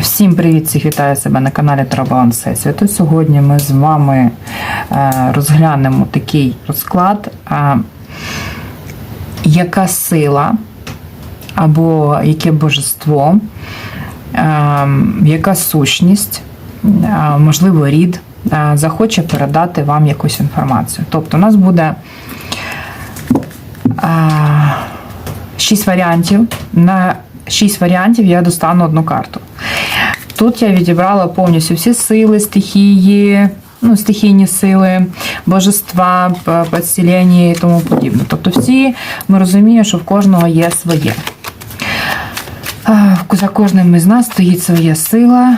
Всім привіт! Всіх вітаю себе на каналі Трабалан Всесвіту. Сьогодні ми з вами е, розглянемо такий розклад, е, яка сила або яке божество, е, яка сущність, можливо, рід, захоче передати вам якусь інформацію. Тобто, у нас буде шість варіантів. На шість варіантів я достану одну карту. Тут я відібрала повністю всі сили, стихії, ну, стихійні сили, божества, п- і тому подібне. Тобто всі ми розуміємо, що в кожного є своє. За кожним із нас стоїть своя сила.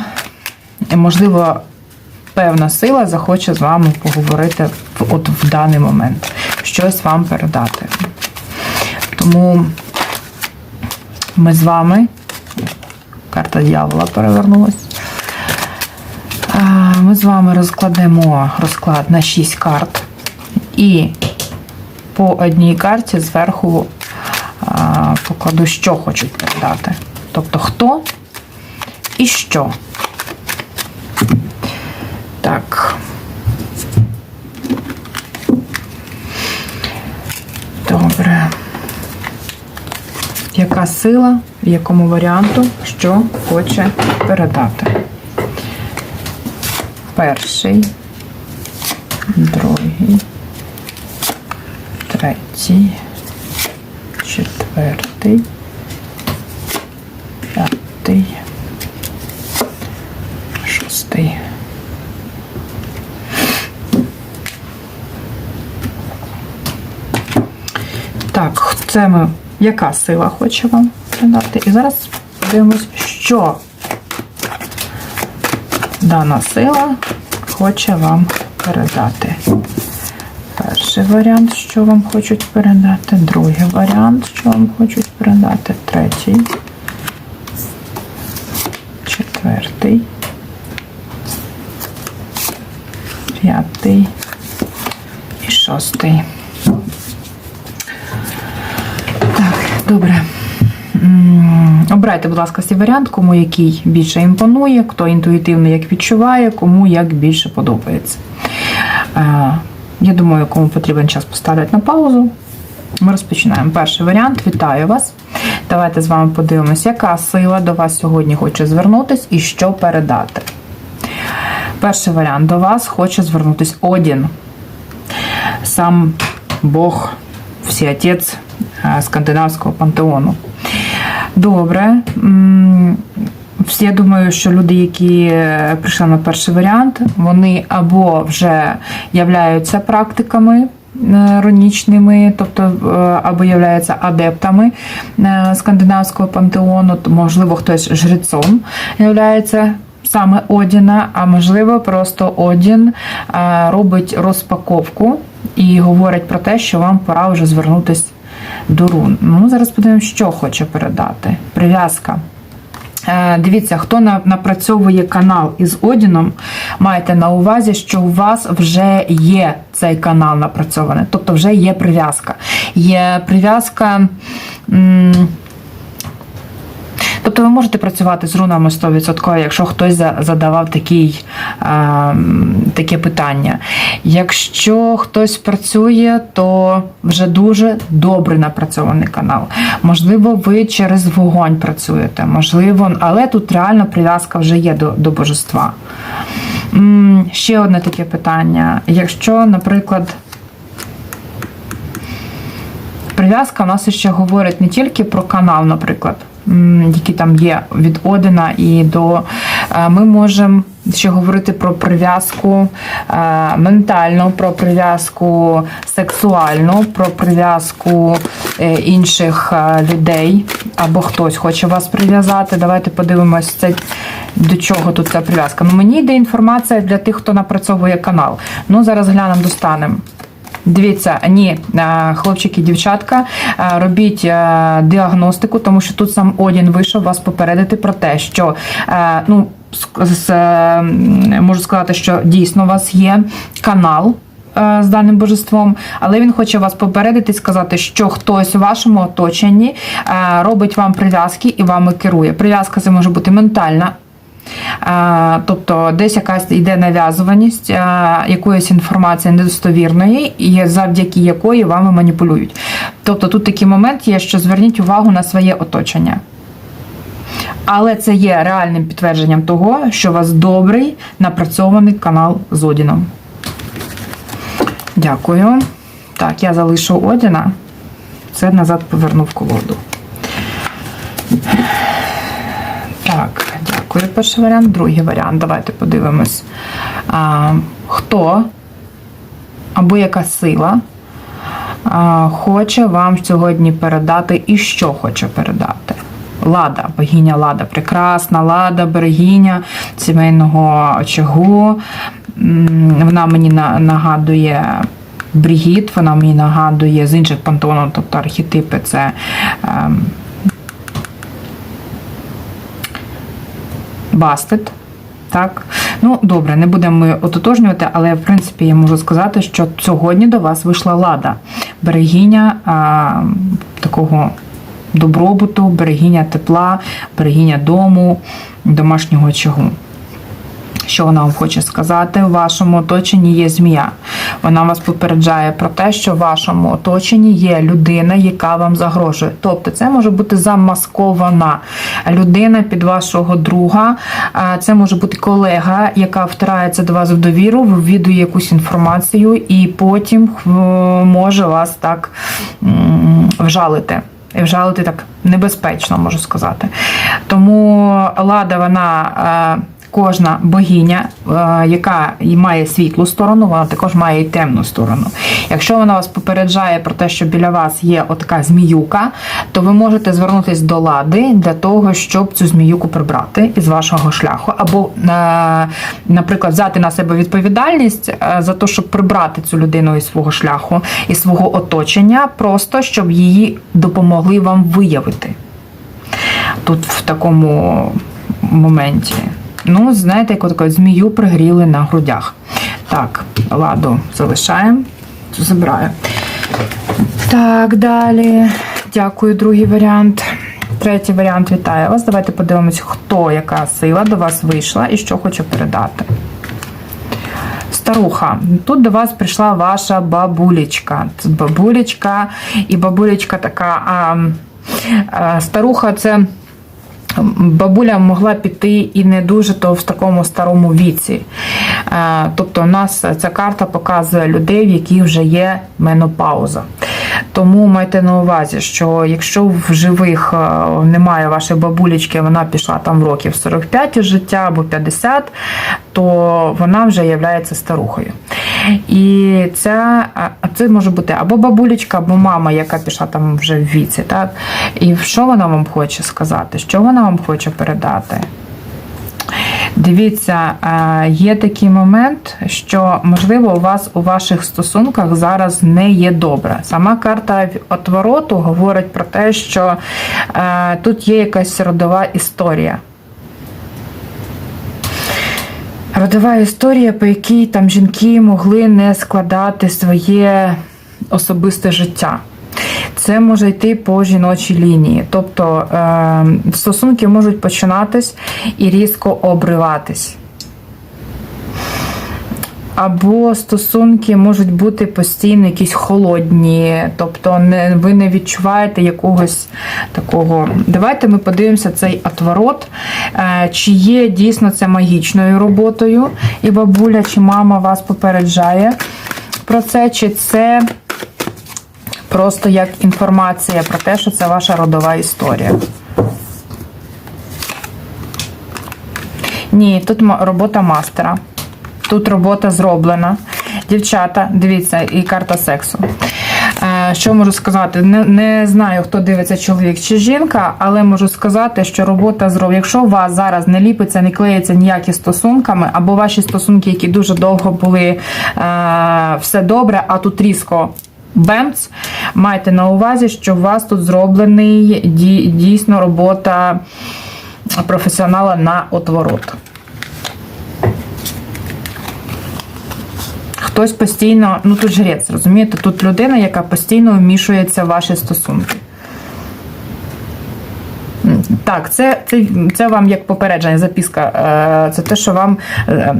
І, можливо, певна сила захоче з вами поговорити от в даний момент, щось вам передати. Тому ми з вами. Карта дьявола перевернулась. А, Ми з вами розкладемо розклад на 6 карт. І по одній карті зверху покладу, що хочуть передати. Тобто хто і що. Так. Добре. Яка сила, якому варіанту, що хоче передати? Перший, другий, третій, четвертий, п'ятий, шостий. Так, це ми. Яка сила хоче вам передати? І зараз подивимось, що дана сила хоче вам передати. Перший варіант, що вам хочуть передати, другий варіант, що вам хочуть передати, третій, четвертий, п'ятий і шостий. Так, добре. Обирайте, будь ласка, свій варіант, кому який більше імпонує, хто інтуїтивно як відчуває, кому як більше подобається. Е, Я думаю, кому потрібен час поставлять на паузу. Ми розпочинаємо. Перший варіант. Вітаю вас. Давайте з вами подивимося, яка сила до вас сьогодні хоче звернутися і що передати. Перший варіант до вас хоче звернутися Одін. Сам Бог, всеотець е, скандинавського пантеону. Добре. Я думаю, що люди, які е, прийшли на перший варіант, вони або вже являються практиками е, ронічними, тобто е, або являються адептами скандинавського пантеону, можливо, хтось жрецом являється саме Одіна, а можливо, просто Одін робить розпаковку і говорить про те, що вам пора вже звернутися до рун. Ну, зараз подивимося, що хоче передати. Прив'язка. Е, Дивіться, хто напрацьовує канал із Одіном, майте на увазі, що у вас вже є цей канал напрацьований, тобто вже є прив'язка. Є прив'язка. Тобто ви можете працювати з рунами 100%, якщо хтось задавав такий, е, таке питання. Якщо хтось працює, то вже дуже добре напрацьований канал. Можливо, ви через вогонь працюєте, можливо, але тут реально прив'язка вже є до, до божества. Ще одне таке питання. Якщо, наприклад, прив'язка у нас ще говорить не тільки про канал, наприклад, який там є від Одина і до. е, Ми можемо ще говорити про прив'язку е, ментальну, про прив'язку сексуальну, про прив'язку е, інших людей, або хтось хоче вас прив'язати. Давайте подивимось, це до чого тут ця прив'язка. Ну, мені йде інформація для тих, хто напрацьовує канал. Ну, зараз глянемо, достанемо. Дивіться, ні, хлопчики, дівчатка, робіть діагностику, тому що тут сам Одін вийшов вас попередити про те, що ну, е, можу сказати, що дійсно у вас є канал. е, З даним божеством, але він хоче вас попередити і сказати, що хтось у вашому оточенні е, робить вам прив'язки і вами керує. Прив'язка це може бути ментальна, Тобто десь якась йде нав'язуваність якоїсь інформації недостовірної, і завдяки якої вами маніпулюють. Тобто тут такий момент є, що зверніть увагу на своє оточення. Але це є реальним підтвердженням того, що у вас добрий напрацьований канал з Одіном. Дякую. Так, я залишу Одіна. Це назад повернув колоду. Так, дякую. Перший варіант, другий варіант. Давайте подивимось. А, хто або яка сила а, хоче вам сьогодні передати і що хоче передати. Лада, богиня Лада, прекрасна лада, берегиня сімейного очагу. Вона мені нагадує Брігіт, вона мені нагадує з інших пантеонів, тобто архетипи це Бастет. Так, ну добре, не будемо ми ототожнювати, але в принципі я можу сказати, що сьогодні до вас вийшла лада, берегиня а, такого добробуту, берегиня тепла, берегиня дому, домашнього очагу. Що вона вам хоче сказати? В вашому оточенні є змія. Вона вас попереджає про те, що в вашому оточенні є людина, яка вам загрожує. Тобто це може бути замаскована людина під вашого друга, це може бути колега, яка втирається до вас в довіру, вивідує якусь інформацію і потім е, може вас так вжалити. І вжалити так небезпечно, можу сказати. Тому лада, вона. Кожна богиня, е, яка має світлу сторону, вона також має і темну сторону. Якщо вона вас попереджає про те, що біля вас є отака зміюка, то ви можете звернутися до лади для того, щоб цю зміюку прибрати із вашого шляху, або, е, наприклад, взяти на себе відповідальність е, за те, щоб прибрати цю людину із свого шляху, із свого оточення, просто щоб її допомогли вам виявити тут в такому моменті. Ну, знаєте, як таку змію пригріли на грудях. Так, ладу залишаємо, забираю. Так, далі. Дякую, другий варіант. Третій варіант вітаю вас. Давайте подивимось, хто яка сила до вас вийшла і що хоче передати. Старуха, тут до вас прийшла ваша бабулечка. Бабулечка, і бабулечка така. А, а, старуха це бабуля могла піти і не дуже то в такому старому віці. Е, Тобто, у нас ця карта показує людей, в яких вже є менопауза. Тому майте на увазі, що якщо в живих е, немає вашої бабулечки, вона пішла там років 45 із життя або 50, то вона вже є старухою. І ця, це може бути або бабулечка, або мама, яка пішла там вже в віці. Так? І що вона вам хоче сказати? Що вона вам хоче передати? Дивіться, е, є такий момент, що можливо у вас у ваших стосунках зараз не є добре. Сама карта отвороту говорить про те, що е, тут є якась родова історія. Родова історія, по якій там жінки могли не складати своє особисте життя. Це може йти по жіночій лінії. Тобто е, стосунки можуть починатись і різко обриватись. Або стосунки можуть бути постійно якісь холодні, тобто не, ви не відчуваєте якогось такого. Давайте ми подивимося цей отворот, е, чи є дійсно це магічною роботою, і бабуля чи мама вас попереджає про це, чи це просто як інформація про те, що це ваша родова історія. Ні, тут робота мастера. Тут робота зроблена. Дівчата, дивіться, і карта сексу. Е, Що можу сказати? Не, не знаю, хто дивиться, чоловік чи жінка, але можу сказати, що робота зроблена. Якщо у вас зараз не ліпиться, не клеїться ніякі стосунками, або ваші стосунки, які дуже довго були е, все добре, а тут різко бемц, майте на увазі, що у вас тут зроблений дійсно робота професіонала на отворот. Хтось постійно, ну тут жрець, розумієте? Тут людина, яка постійно вмішується в ваші стосунки. Так, це, це, це вам як попередження, записка. Е, Це те, що вам е,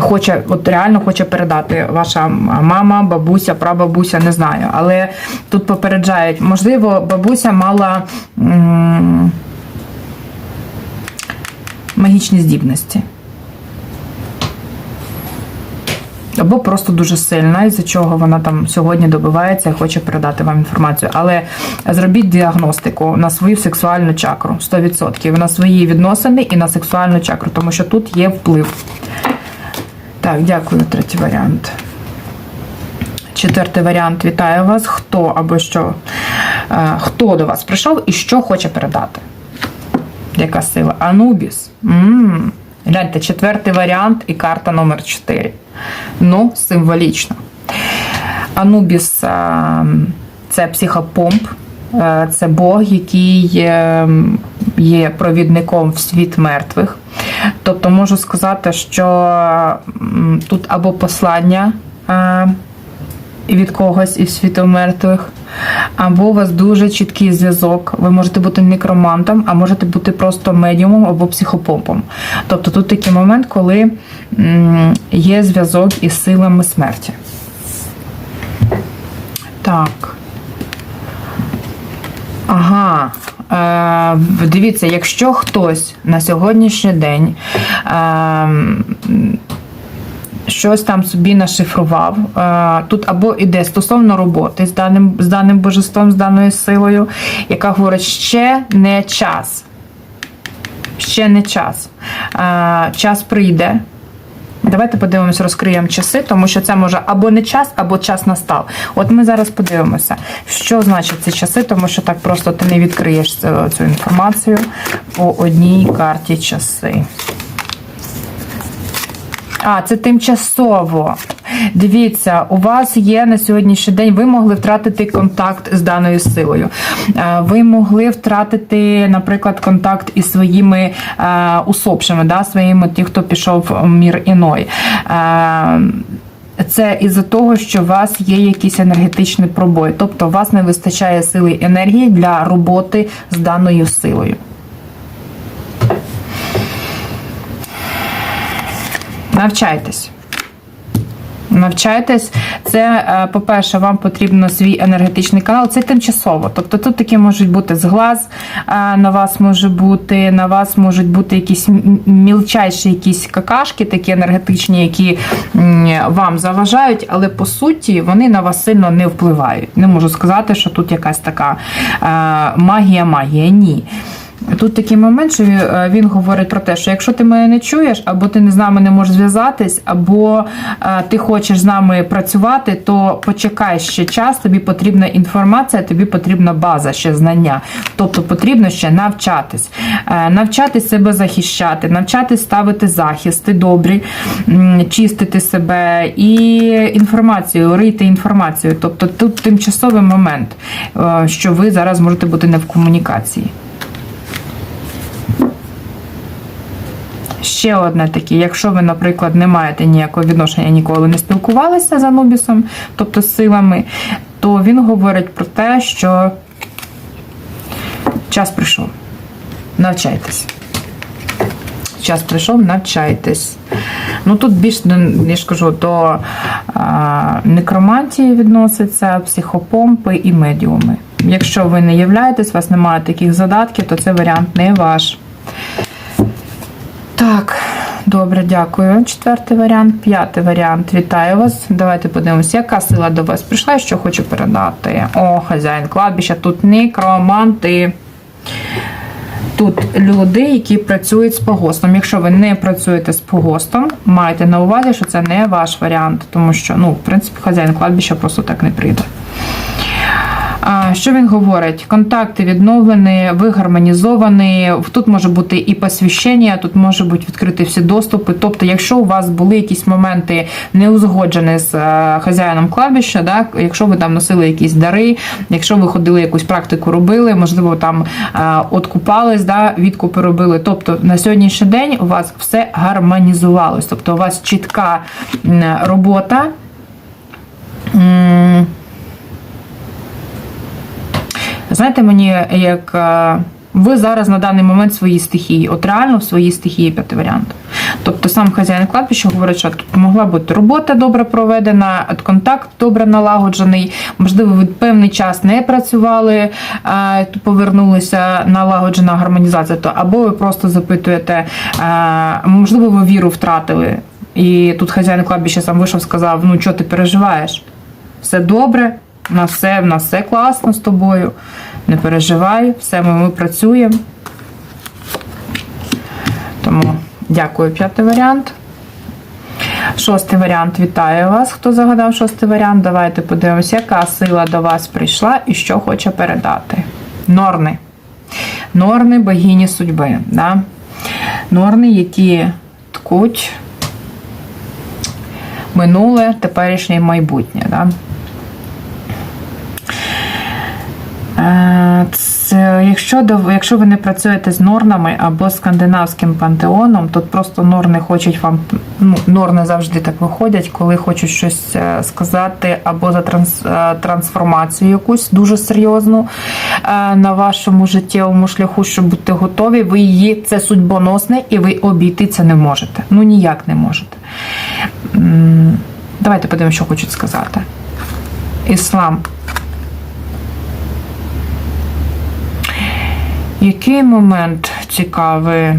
хоче, от реально хоче передати ваша мама, бабуся, прабабуся, не знаю. Але тут попереджають, можливо, бабуся мала м, магічні здібності. Або просто дуже сильна, із-за чого вона там сьогодні добивається і хоче передати вам інформацію. Але зробіть діагностику на свою сексуальну чакру 100%. На свої відносини і на сексуальну чакру, тому що тут є вплив. Так, дякую, третій варіант. Четвертий варіант. Вітаю вас. Хто або що? е, Хто до вас прийшов і що хоче передати? Яка сила? Анубіс. м Гляньте, четвертий варіант і карта номер 4. Ну, символічно. Анубіс е, це психопомп, е, це Бог, який е, є провідником в світ мертвих. Тобто можу сказати, що тут або послання е, від когось із світу мертвих, або у вас дуже чіткий зв'язок. Ви можете бути некромантом, а можете бути просто медіумом або психопомпом. Тобто тут такий момент, коли є зв'язок із силами смерті. Так. Ага. Е, дивіться, якщо хтось на сьогоднішній день е, щось там собі нашифрував, е, тут або іде стосовно роботи з даним, з даним божеством, з даною силою, яка говорить, ще не час. Ще не час. Час прийде. Давайте подивимося, розкриємо часи, тому що це може або не час, або час настав. От ми зараз подивимося, що значить ці часи, тому що так просто ти не відкриєш цю інформацію по одній карті часи. А, це тимчасово. Дивіться, у вас є на сьогоднішній день, ви могли втратити контакт з даною силою. Е, Ви могли втратити, наприклад, контакт із своїми е, усопшими, да, своїми ті, хто пішов в мір іной. Е, це із-за того, що у вас є якийсь енергетичний пробой, тобто у вас не вистачає сили і енергії для роботи з даною силою. Навчайтесь. Навчайтесь, це, е, по-перше, вам потрібно свій енергетичний канал. Це тимчасово. Тобто тут такі можуть бути зглаз, е, на вас може бути, на вас можуть бути якісь мілчайші якісь какашки, такі енергетичні, які вам заважають, але по суті вони на вас сильно не впливають. Не можу сказати, що тут якась така е, магія, магія. Ні. Тут такий момент, що він, е, говорить про те, що якщо ти мене не чуєш, або ти не з нами не можеш зв'язатись, або е, ти хочеш з нами працювати, то почекай ще час, тобі потрібна інформація, тобі потрібна база, ще знання. Тобто потрібно ще навчатись, Е, навчатись себе захищати, навчатись ставити захисти добрі, чистити себе і інформацію, рити інформацію. Тобто тут тимчасовий момент, що ви зараз можете бути не в комунікації. Ще одне таке, якщо ви, наприклад, не маєте ніякого відношення, ніколи не спілкувалися з Анубісом, тобто з силами, то він говорить про те, що час прийшов. Навчайтесь. Час прийшов, навчайтесь. Ну тут більш я ж кажу, до а, некромантії відноситься, психопомпи і медіуми. Якщо ви не являєтесь, у вас немає таких задатків, то це варіант не ваш. Так, добре, дякую. Четвертий варіант, п'ятий варіант. Вітаю вас. Давайте подивимося, яка сила до вас прийшла, і що хочу передати. О, хазяїн кладбища, тут некроманти. Тут люди, які працюють з погостом. Якщо ви не працюєте з погостом, майте на увазі, що це не ваш варіант, тому що, ну, в принципі, хазяїн кладбища просто так не прийде. Що він говорить? Контакти відновлені, ви гармонізовані. Тут може бути і посвящення, тут може бути відкриті всі доступи. Тобто, якщо у вас були якісь моменти неузгоджені з е, хазяїном кладбища, да, якщо ви там носили якісь дари, якщо ви ходили якусь практику робили, можливо, там е, откупались, да, відкупи робили. Тобто на сьогоднішній день у вас все гармонізувалось. Тобто у вас чітка робота. Знаєте, мені як е, Ви зараз на даний момент в своїй стихії, от реально в своїй стихії п'ятий варіант. Тобто сам хазяїн кладбища говорить, що тут могла бути робота добре проведена, контакт добре налагоджений. Можливо, ви певний час не працювали, е, повернулися налагоджена гармонізація, то або ви просто запитуєте, е, можливо, ви віру втратили. І тут хазяїн кладбища сам вийшов, сказав: ну що ти переживаєш? Все добре, у нас все, в нас все класно з тобою. Не переживай, все ми, ми працюємо. Тому дякую, п'ятий варіант. Шостий варіант вітаю вас. Хто загадав шостий варіант? Давайте подивимося, яка сила до вас прийшла і що хоче передати. Норни. Норни богині судьби. Да? Норни, які ткуть минуле, теперішнє і майбутнє. Да? Е, Це, якщо, якщо ви не працюєте з норнами або скандинавським пантеоном, то просто норни хочуть вам, ну, норни завжди так виходять, коли хочуть щось е, сказати, або за транс, е, трансформацію якусь дуже серйозну е, на вашому життєвому шляху, щоб бути готові, ви її це судьбоносне, і ви обійти це не можете. Ну ніяк не можете. Давайте подивимося, що хочуть сказати. Іслам. Який момент цікавий?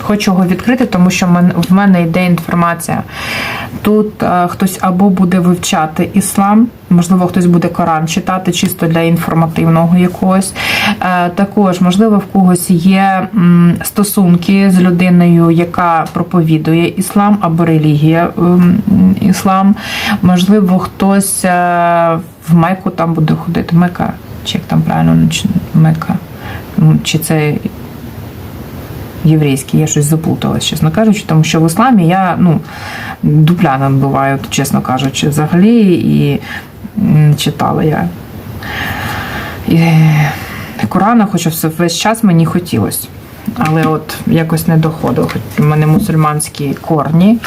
Хочу його відкрити, тому що в мене йде інформація. Тут е, хтось або буде вивчати іслам, можливо, хтось буде Коран читати чисто для інформативного якогось. Е, також, можливо, в когось є м, стосунки з людиною, яка проповідує іслам або релігія ем, іслам. Можливо, хтось е, в Мекку там буде ходити. Мека, чи як там правильно Мека. Ну, Чи це єврейський, я щось заплуталась, чесно кажучи, тому що в ісламі я ну, дупляна буваю, чесно кажучи, взагалі, і читала я. І Корана, хоча все весь час мені хотілося. Але от якось не доходило, у мене мусульманські корні,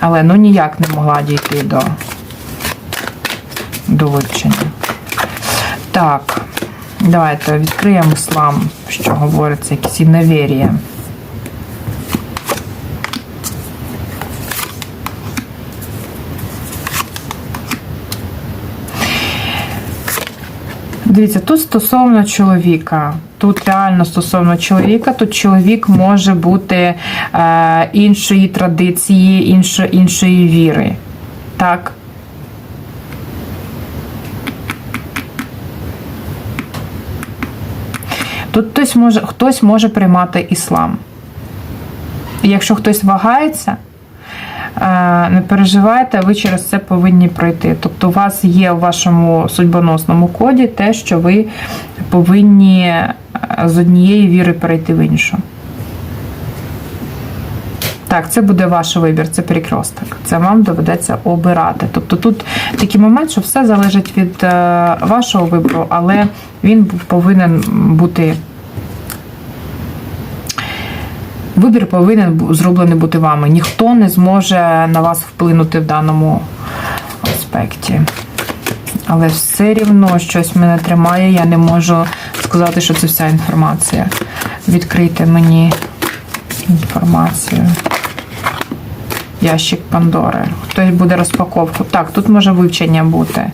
але ну ніяк не могла дійти до, до. Так, давайте відкриємо іслам, що говориться, якісь інновір'я. Дивіться, тут стосовно чоловіка. Тут реально стосовно чоловіка, тут чоловік може бути е, іншої традиції, іншо, іншої віри. Так. Тут хтось може, хтось може приймати іслам. Якщо хтось вагається, е, не переживайте, ви через це повинні пройти. Тобто, у вас є в вашому судьбоносному коді те, що ви повинні е, з однієї віри перейти в іншу. Так, це буде ваш вибір, це перекресток. Це вам доведеться обирати. Тобто тут такий момент, що все залежить від е, вашого вибору, але він повинен бути. Вибір повинен зроблений бути вами. Ніхто не зможе на вас вплинути в даному аспекті. Але все рівно щось мене тримає, я не можу сказати, що це вся інформація. Відкрийте мені інформацію. Ящик Пандори. Хтось буде розпаковку. Так, тут може вивчення бути.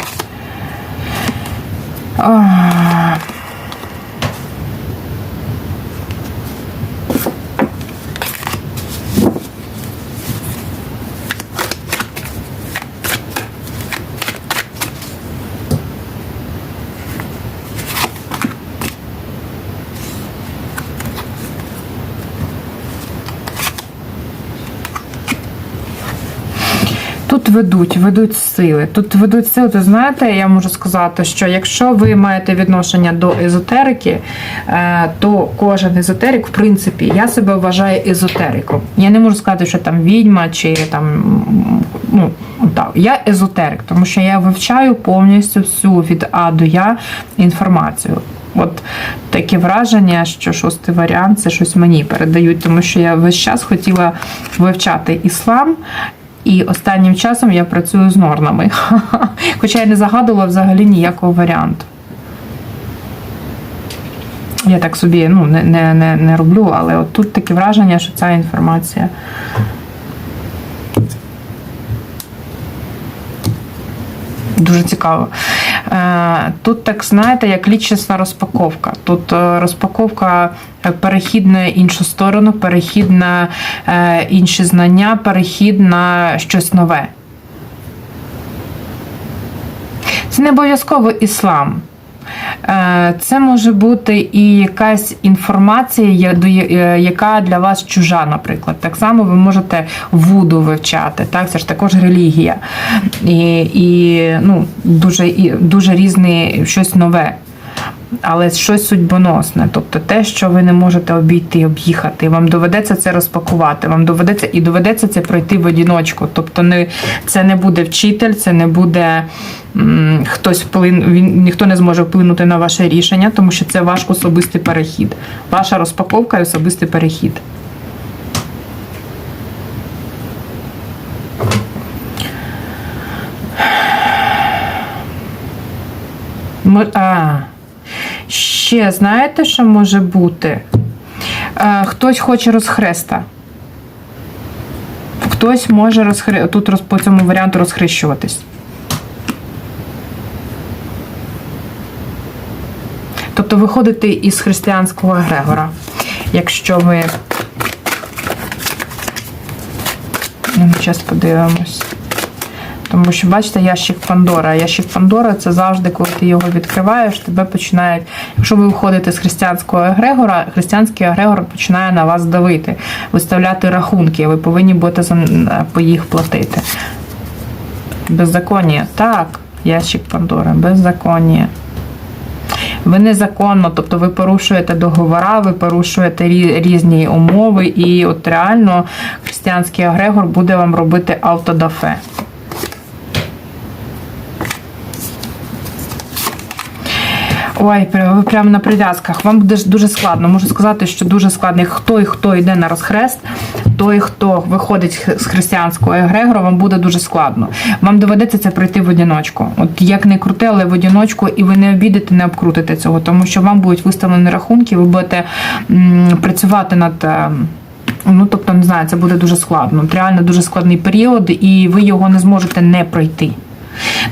Ведуть, ведуть сили. Тут ведуть сили. То знаєте, я можу сказати, що якщо ви маєте відношення до езотерики, е, то кожен езотерик, в принципі, я себе вважаю езотериком. Я не можу сказати, що там відьма чи там ну так. Я езотерик, тому що я вивчаю повністю всю від А до Я інформацію. От таке враження, що шостий варіант це щось мені передають, тому що я весь час хотіла вивчати іслам. І останнім часом я працюю з норнами. Хоча я не загадувала взагалі ніякого варіанту. Я так собі ну, не, не, не, не роблю, але от тут таке враження, що ця інформація. Дуже цікаво. Е, Тут, так знаєте, як лічесна розпаковка. Тут е, розпаковка е, перехід на іншу сторону, перехід на інші знання, перехід на щось нове. Це не обов'язково іслам. Е, Це може бути і якась інформація, е, яка для вас чужа, наприклад. Так само ви можете вуду вивчати, так? це ж також релігія. І, і ну, дуже, і, дуже різне щось нове. Але щось судьбоносне, тобто те, що ви не можете обійти, об'їхати, вам доведеться це розпакувати, вам доведеться і доведеться це пройти в одіночку. Тобто, не це не буде вчитель, це не буде хтось вплин, він ніхто не зможе вплинути на ваше рішення, тому що це ваш особистий перехід, ваша розпаковка і особистий перехід. А, ще знаєте, що може бути? Е, Хтось хоче розхреста. Хтось може розхри... тут роз... по цьому варіанту розхрещуватись. Тобто виходити із християнського Грегора. Якщо ви. Зараз подивимось. Тому що, бачите, ящик Пандора. Ящик Пандора це завжди, коли ти його відкриваєш, тебе починають. Якщо ви виходите з християнського егрегора, християнський егрегор починає на вас давити, виставляти рахунки. Ви повинні будете по їх платити. Беззаконня. Так, ящик Пандора, беззаконня. Ви незаконно, тобто ви порушуєте договора, ви порушуєте різні умови, і от реально християнський агрегор буде вам робити автодафе. Ой, ви прямо на прив'язках. Вам буде дуже складно. Можу сказати, що дуже складно. Хто і хто йде на розхрест, той, хто виходить з християнського егрегора, вам буде дуже складно. Вам доведеться це пройти в одиночку. От як не крути, але в одиночку, і ви не обідете, не обкрутите цього, тому що вам будуть виставлені рахунки, ви будете м, працювати над. е, Ну, тобто, не знаю, це буде дуже складно. Реально дуже складний період, і ви його не зможете не пройти.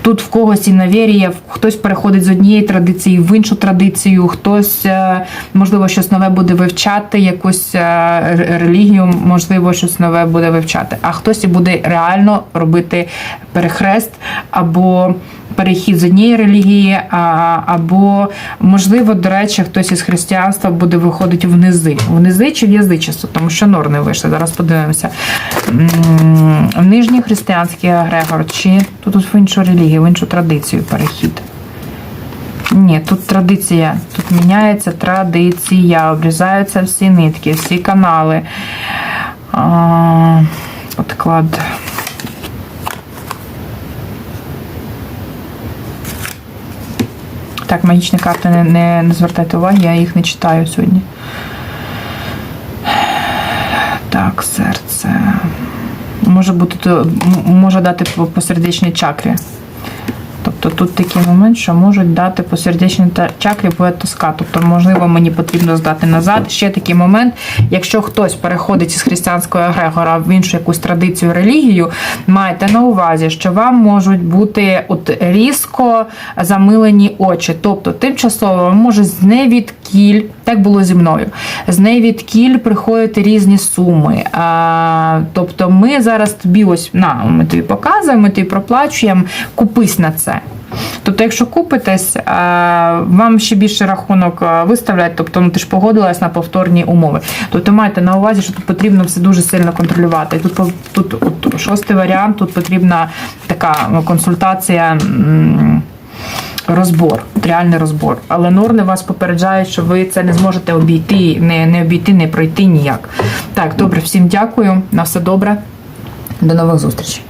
Тут в когось іноверія, хтось переходить з однієї традиції в іншу традицію, хтось, е, можливо, щось нове буде вивчати, якусь е, релігію, можливо, щось нове буде вивчати, а хтось і буде реально робити перехрест або перехід з однієї релігії, або, можливо, до речі, хтось із християнства буде виходити в низи. В низи чи в язичество, тому що норни вийшли. Зараз подивимося. В нижній християнський агрегор, чи тут в іншу релігію, в іншу традицію перехід. Ні, тут традиція. Тут міняється традиція, обрізаються всі нитки, всі канали. А. Так, магічні карти не, не, не звертайте уваги, я їх не читаю сьогодні. Так, серце. Може бути, може дати по, сердечній чакрі. Тобто тут такий момент, що можуть дати по сердечній чакрі буде. Тобто, можливо, мені потрібно здати назад. Ще такий момент, якщо хтось переходить із християнського егрегора в іншу якусь традицію, релігію, майте на увазі, що вам можуть бути от різко замилені очі. Тобто, тимчасово може зневідкіль, так було зі мною, зневідкіль приходять різні суми. А, тобто, ми зараз тобі ось на, ми тобі показуємо, ми тобі проплачуємо, купись на це. Тобто, якщо купитесь, вам ще більше рахунок виставлять, тобто ну, ти ж погодилась на повторні умови. Тобто майте на увазі, що тут потрібно все дуже сильно контролювати. І Тут, тут от, шостий варіант, тут потрібна така консультація. Розбор, реальний розбор. Але норни вас попереджають, що ви це не зможете обійти, не, не обійти, не пройти ніяк. Так, добре, всім дякую. На все добре. До нових зустрічей.